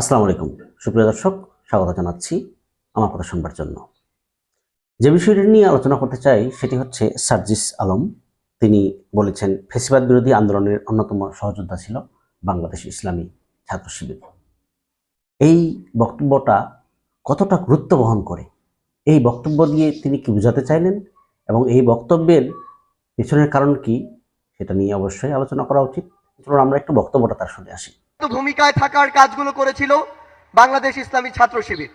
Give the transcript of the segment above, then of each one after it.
আসসালামু আলাইকুম। সুপ্রিয় দর্শক, স্বাগত জানাচ্ছি আমার কথা শুনবার জন্য। যে বিষয়টি নিয়ে আলোচনা করতে চাই, সেটি হচ্ছে সার্জিস আলম। তিনি বলেছেন, ফেসিবাদ বিরোধী আন্দোলনের অন্যতম সহযোদ্ধা ছিল বাংলাদেশ ইসলামী ছাত্র শিবির। এই বক্তব্যটা কতটা গুরুত্ব বহন করে? এই বক্তব্য দিয়ে তিনি কি বোঝাতে চাইলেন? এবং এই বক্তব্যের পিছনের কারণ কি, সেটা নিয়ে অবশ্যই আলোচনা করা উচিত। চলুন আমরা একটু বক্তব্যটা তার শুনে আসি। ভূমিকায় থাকার কাজগুলো করেছিল বাংলাদেশ ইসলামী ছাত্র শিবির।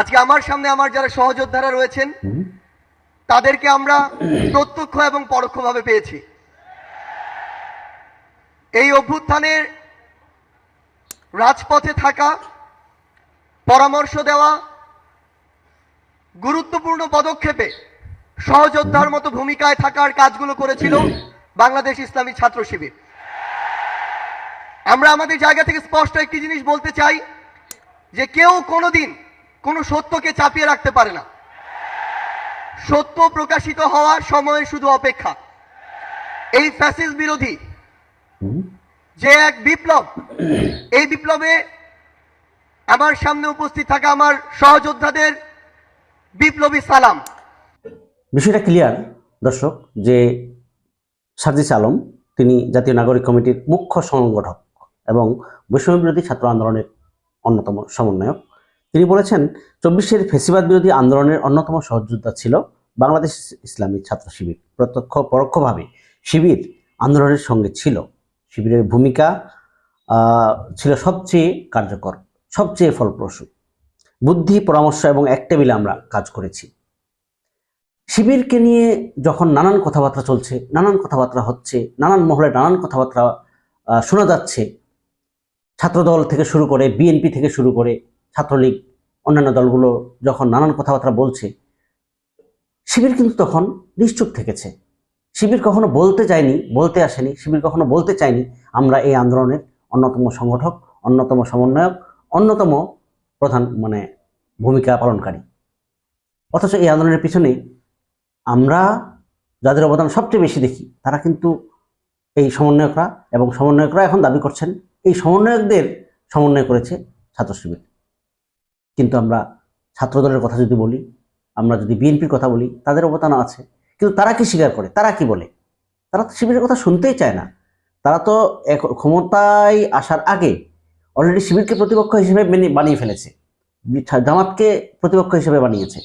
আজকে আমার সামনে আমার যারা সহযোদ্ধারা রয়েছেন, তাদেরকে আমরা প্রত্যক্ষ এবং পরোক্ষভাবে পেয়েছি। এই অভ্যুত্থানের রাজপথে থাকা, পরামর্শ দেওয়া, গুরুত্বপূর্ণ পদক্ষেপে সহযোদ্ধার মতো ভূমিকায় থাকার কাজগুলো করেছিল বাংলাদেশ ইসলামী ছাত্র শিবির। আমরা আমাদের জায়গা থেকে স্পষ্ট একটি জিনিস বলতে চাই যে কেউ কোনোদিন কোনো সত্যকে চাপিয়ে রাখতে পারে না। সত্য প্রকাশিত হওয়ার সময় শুধু অপেক্ষা। এই ফ্যাসিস বিরোধী যে এক বিপ্লব, এই বিপ্লবে আমার সামনে উপস্থিত থাকা আমার সহযোদ্ধাদের বিপ্লবী সালাম। বিষয়টা ক্লিয়ার দর্শক, যে সার্জিস আলম, তিনি জাতীয় নাগরিক কমিটির মুখ্য সংগঠক। এবং বৈষম্য বিরোধী ছাত্র আন্দোলনের অন্যতম সমন্বয়ক। তিনি বলেছেন, চব্বিশের ফেসিবাদ বিরোধী আন্দোলনের অন্যতম সহযোদ্ধা ছিল বাংলাদেশ ইসলামী ছাত্র শিবির। প্রত্যক্ষ পরোক্ষভাবে শিবির আন্দোলনের সঙ্গে ছিল। শিবিরের ভূমিকা ছিল সবচেয়ে কার্যকর, সবচেয়ে ফলপ্রসূ। বুদ্ধি, পরামর্শ এবং এক টেবিলে আমরা কাজ করেছি। শিবিরকে নিয়ে যখন নানান কথাবার্তা চলছে, নানান কথাবার্তা হচ্ছে, নানান মহলে নানান কথাবার্তা শোনা যাচ্ছে ছাত্রদল থেকে শুরু করে বিএনপি থেকে শুরু করে ছাত্রলীগ, অন্যান্য দলগুলো যখন নানান কথাবার্তা বলছে, শিবির কিন্তু তখন নিশ্চুপ থেকেছে। শিবির কখনো বলতে চায়নি বলতে আসেনি, শিবির কখনো বলতে চায়নি, আমরা এই আন্দোলনের অন্যতম সংগঠক, অন্যতম সমন্বয়ক, অন্যতম প্রধান মানে ভূমিকা পালনকারী। অথচ এই আন্দোলনের পিছনে আমরা যাদের অবদান সবচেয়ে বেশি দেখি, তারা কিন্তু এই সমন্বয়করা এবং সমন্বয়করা এখন দাবি করছেন এই সমন্বয়কদের সমন্বয় করেছে ছাত্র শিবির কিন্তু আমরা ছাত্রদলের কথা যদি বলি, আমরা যদি বিএনপির কথা বলি, তাদের অবদান আছে। কিন্তু তারা কি স্বীকার করে? তারা কি বলে? তারা তো শিবিরের কথা শুনতেই চায় না। তারা তো এক- ক্ষমতায় আসার আগে অলরেডি শিবিরকে প্রতিপক্ষ হিসেবে মেনে বানিয়ে ফেলেছে। জামাতকে প্রতিপক্ষ হিসেবে বানিয়েছে।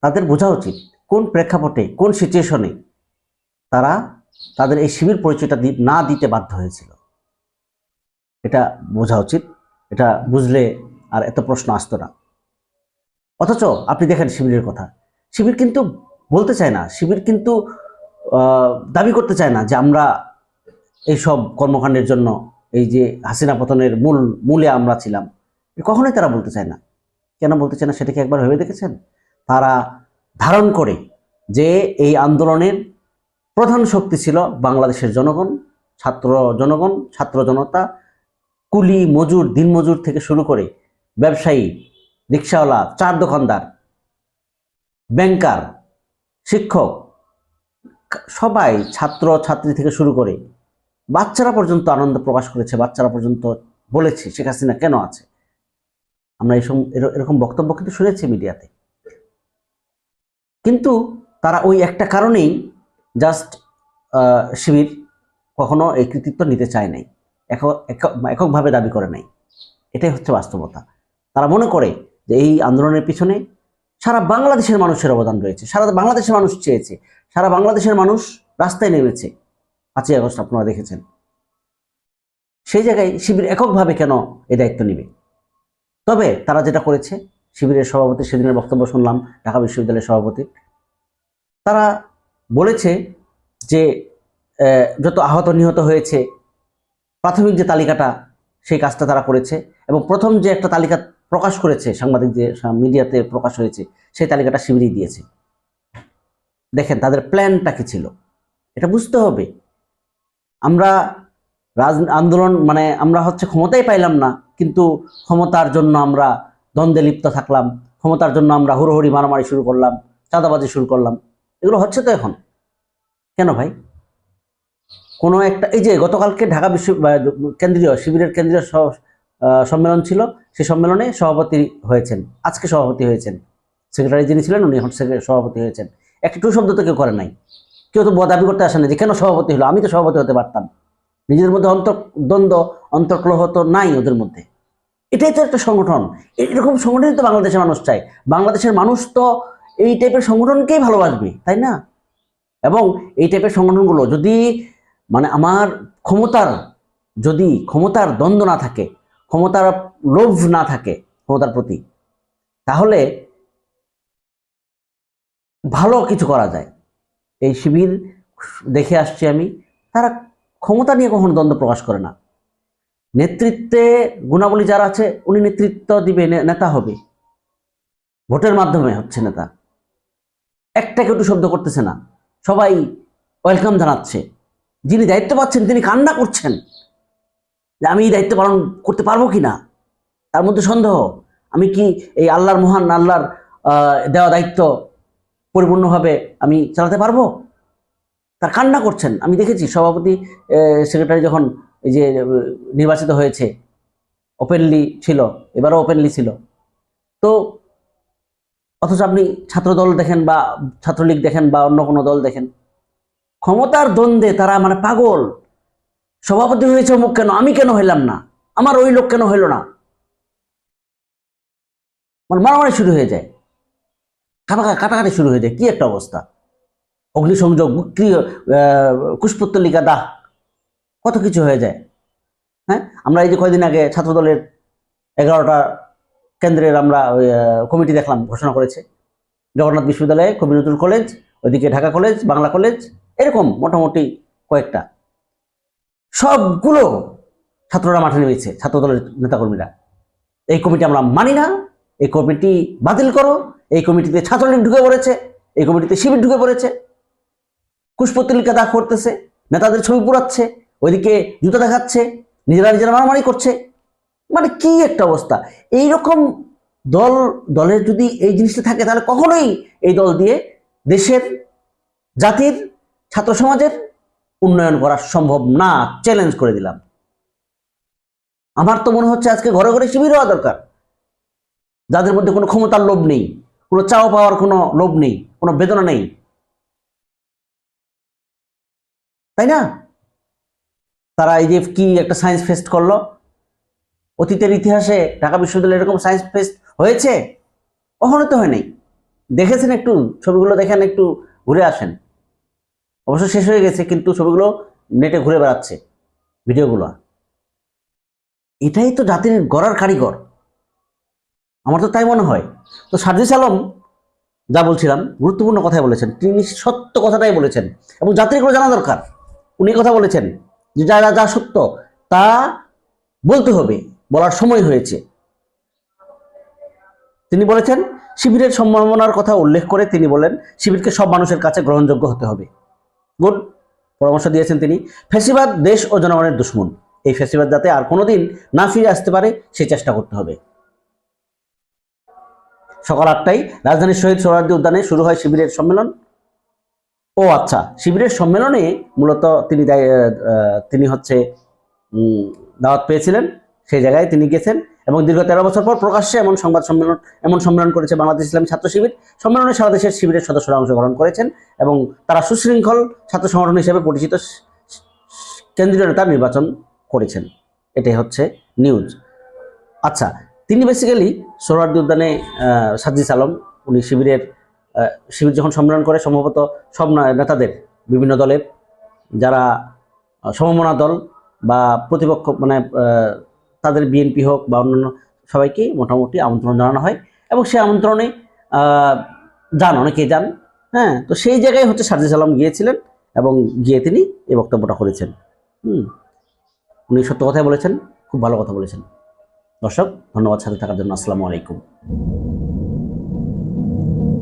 তাদের বোঝা উচিত কোন প্রেক্ষাপটে, কোন সিচুয়েশনে তারা তাদের এই শিবির পরিচয়টা না দিতে বাধ্য হয়েছিল। এটা বোঝা উচিত। এটা বুঝলে আর এত প্রশ্ন আসতো না। অথচ আপনি দেখেন শিবিরের কথা। শিবির কিন্তু বলতে চায় না। শিবির কিন্তু দাবি করতে চায় না যে আমরা এই সব কর্মকাণ্ডের জন্য এই যে হাসিনা পতনের মূল, মূলে আমরা ছিলাম। কখনোই তারা বলতে চায় না। কেন বলতে চায় না সেটাকে একবার ভেবে দেখেছেন? তারা ধারণ করে যে এই আন্দোলনের প্রধান শক্তি ছিল বাংলাদেশের জনগণ, ছাত্র জনগণ, ছাত্র জনতা কুলি, মজুর দিনমজুর থেকে শুরু করে ব্যবসায়ী, রিক্সাওয়ালা, চার দোকানদার, ব্যাংকার, শিক্ষক সবাই ছাত্র, ছাত্রী থেকে শুরু করে বাচ্চারা পর্যন্ত আনন্দ প্রকাশ করেছে, বাচ্চারা পর্যন্ত বলেছে, শেখ হাসিনা কেন আছে? আমরা এইসব এরকম বক্তব্য কিন্তু শুনেছি মিডিয়াতে। কিন্তু তারা ওই একটা কারণেই জাস্ট শিবির কখনো এই কৃতিত্ব নিতে চায় নাই। এককভাবে দাবি করে নাই। এটাই হচ্ছে বাস্তবতা। তারা মনে করে যে এই আন্দোলনের পিছনে সারা বাংলাদেশের মানুষের অবদান রয়েছে, সারা বাংলাদেশের মানুষ চেয়েছে, সারা বাংলাদেশের মানুষ রাস্তায় নেমেছে। পাঁচই আগস্ট আপনারা দেখেছেন। সেই জায়গায় শিবির এককভাবে কেন এই দায়িত্ব নেবে? তবে তারা যেটা করেছে, শিবিরের সভাপতি, সেদিনের বক্তব্য শুনলাম, ঢাকা বিশ্ববিদ্যালয়ের সভাপতি। তারা বলেছে যে যত আহত নিহত হয়েছে প্রাথমিক যে তালিকাটা, সেই কাজটা তারা করেছে এবং প্রথম যে একটা তালিকা প্রকাশ করেছে, সাংবাদিক যে মিডিয়াতে প্রকাশ হয়েছে, সেই তালিকাটা শিবিরই দিয়েছে। দেখেন, তাদের প্ল্যানটা কি ছিল? এটা বুঝতে হবে। আমরা রাজ, আন্দোলন মানে আমরা হচ্ছে ক্ষমতাই পাইলাম না, কিন্তু ক্ষমতার জন্য আমরা দ্বন্দ্বে লিপ্ত থাকলাম, ক্ষমতার জন্য আমরা হুড়োহুড়ি মারামারি শুরু করলাম, চাঁদাবাজি শুরু করলাম। এগুলো হচ্ছে তো এখন। কেন ভাই? কোনো একটা, এই যে গতকালকে ঢাকা বিশ্ব কেন্দ্রীয়, শিবিরের কেন্দ্রীয় সম্মেলন ছিল সেই সম্মেলনে সভাপতি হয়েছেন, আজকে সভাপতি হয়েছেন। সেক্রেটারি যিনি ছিলেন, উনি এখন সভাপতি হয়েছেন। একটা টু শব্দ তো কেউ করে নাই। কেউ তো দাবি করতে আসে না যে কেন সভাপতি হলো? আমি তো সভাপতি হতে পারতাম। নিজেদের মধ্যে অন্তর, দ্বন্দ্ব, অন্তর্কলহ তো নাই ওদের মধ্যে। এটাই তো একটা সংগঠন। এরকম সংগঠনই তো বাংলাদেশের মানুষ চায়। বাংলাদেশের মানুষ তো এই টাইপের সংগঠনকেই ভালোবাসবে, তাই না? এবং এই টাইপের সংগঠনগুলো যদি আমার ক্ষমতার, যদি ক্ষমতার দ্বন্দ্ব না থাকে, ক্ষমতার লোভ না থাকে ক্ষমতার প্রতি, তাহলে ভালো কিছু করা যায়। এই শিবির দেখে আসছি আমি, তারা ক্ষমতা নিয়ে কখনো দ্বন্দ্ব প্রকাশ করে না। নেতৃত্বে গুণাবলী যারা আছে, উনি নেতৃত্ব দিবে নেতা হবে। ভোটের মাধ্যমে হচ্ছে নেতা। একটা কেউ শব্দ করতেছে না। সবাই ওয়েলকাম জানাচ্ছে। যিনি দায়িত্ব পাচ্ছেন, তিনি কান্না করছেন যে আমি এই দায়িত্ব পালন করতে পারব কি না? তার মধ্যে সন্দেহ, আমি কি এই আল্লাহর মহান আল্লাহর দেওয়া দায়িত্ব পরিপূর্ণভাবে আমি চালাতে পারব? তার কান্না করছেন। আমি দেখেছি সভাপতি সেক্রেটারি যখন এই যে নির্বাচিত হয়েছে ওপেনলি ছিল, এবারও ওপেনলি ছিল। তো অথচ আপনি ছাত্রদল দেখেন বা ছাত্রলীগ দেখেন বা অন্য কোনো দল দেখেন ক্ষমতার দ্বন্দ্বে তারা মানে পাগল। সভাপতি হয়েছে অমুক কেন? আমি কেন হইলাম না? আমার ওই লোক কেন হইল না? মানে মারামারি শুরু হয়ে যায়। কাটাকা কাটাকাটি শুরু হয়ে যায়। কি একটা অবস্থা? অগ্নিসংযোগ বিক্রি কুশপুত্তলিকা, দাহ। কত কিছু হয়ে যায়। হ্যাঁ? আমরা এই যে কয়দিন আগে ছাত্রদলের এগারোটা কেন্দ্রের আমরা কমিটি দেখলাম, ঘোষণা করেছে। জগন্নাথ বিশ্ববিদ্যালয়ে কবি নজরুল কলেজ, ওইদিকে ঢাকা কলেজ, বাংলা কলেজ এরকম মোটামুটি কয়েকটা। সবগুলো ছাত্ররা মাঠে নেমেছে, ছাত্রদলের নেতাকর্মীরা। এই কমিটি আমরা মানি না, এই কমিটি বাতিল করো, এই কমিটিতে ছাত্রলীগ ঢুকে পড়েছে, এই কমিটিতে শিবির ঢুকে পড়েছে। কুশপত্রিকা দাগ করতেছে, নেতাদের ছবি পুরাচ্ছে ওইদিকে জুতো দেখাচ্ছে, নিজেরা নিজেরা মারামারি করছে। মানে কি একটা অবস্থা? এই রকম দল, দলের যদি এই জিনিসটা থাকে, তাহলে কখনোই এই দল দিয়ে দেশের জাতির ছাত্র সমাজের উন্নয়ন করা সম্ভব না চ্যালেঞ্জ করে দিলাম। আমার তো মনে হচ্ছে আজকে ঘরে ঘরে শিবির হওয়া দরকার। যাদের মধ্যে কোনো ক্ষমতার লোভ নেই, কোনো চাও পাওয়ার কোনো লোভ নেই, কোনো বেদনা নেই। তাই না? তারা এই যে কি একটা সায়েন্স ফেস্ট করল? অতীতের ইতিহাসে ঢাকা বিশ্ববিদ্যালয়ে এরকম সায়েন্স ফেস্ট হয়েছে? কখনো তো হয় নাই। দেখেছেন একটু, ছবিগুলো দেখেন, একটু ঘুরে আসেন। অবশ্য শেষ হয়ে গেছে, কিন্তু ছবিগুলো নেটে ঘুরে বেড়াচ্ছে, ভিডিওগুলো। এটাই তো জাতির গড়ার কারিগর। আমার তো তাই মনে হয়। তো সার্জিস আলম, যা বলছিলাম, গুরুত্বপূর্ণ কথাই বলেছেন। তিনি সত্য কথাটাই বলেছেন। এবং জাতির এগুলো জানা দরকার। উনি কথা বলেছেন যে যা যা- যা সত্য, তা বলতে হবে, বলার সময় হয়েছে। তিনি বলেছেন, শিবিরের সম্ভাবনার কথা উল্লেখ করে তিনি বলেন, শিবিরকে সব মানুষের কাছে গ্রহণযোগ্য হতে হবে। গুড, পরামর্শ দিয়েছেন তিনি। ফেসিবাদ দেশ ও জনগণের দুশ্মন। এই ফেসিবাদ যাতে আর কোনোদিন না ফিরে আসতে পারে সেই চেষ্টা করতে হবে। সকাল আটটায় রাজধানীর শহীদ সোহরাওয়ার্দী উদ্যানে শুরু হয় শিবিরের সম্মেলন। ও আচ্ছা শিবিরের সম্মেলনে মূলত তিনি তিনি হচ্ছে দাওয়াত পেয়েছিলেন। সেই জায়গায় তিনি গেছেন। এবং দীর্ঘ তেরো বছর পর প্রকাশ্যে এমন সংবাদ সম্মেলন এমন সম্মেলন করেছে বাংলাদেশ ইসলামী ছাত্র শিবির। সম্মেলনে সারা দেশের শিবিরের সদস্যরা অংশগ্রহণ করেছেন এবং তারা সুশৃঙ্খল ছাত্র সংগঠন হিসেবে পরিচিত কেন্দ্রীয় নেতা নির্বাচন করেছেন। এটাই হচ্ছে নিউজ। আচ্ছা তিনি বেসিক্যালি সোহরাওয়ার্দী উদ্যানে আহ, সাজ্জিস আলম উনি শিবিরের শিবির যখন সম্মেলন করে সম্ভবত সব নেতাদের বিভিন্ন দলের যারা সমমনা দল বা প্রতিপক্ষ মানে তাদের বিএনপি হোক বা অন্যান্য সবাইকে মোটামুটি আমন্ত্রণ জানানো হয় এবং সে আমন্ত্রণে যান অনেকে যান হ্যাঁ? তো সেই জায়গায় হচ্ছে সার্জিস সালাম গিয়েছিলেন এবং গিয়ে তিনি এই বক্তব্যটা করেছেন। হুম। উনি সত্য কথাই বলেছেন, খুব ভালো কথা বলেছেন। দর্শক, ধন্যবাদ সাথে থাকার জন্য। আসসালামু আলাইকুম।